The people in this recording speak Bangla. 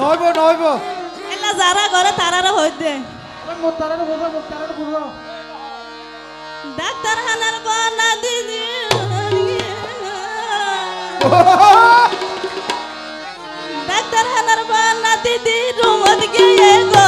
নহইব নহইব এলা যারা করে তারারা হই দে। মোর তারারা বুঝো মোর তারারা বুঝো। ডাক্তার হানার বানা দিদি। ডাক্তার হানার বানা দিদি রুমত গিয়ে গো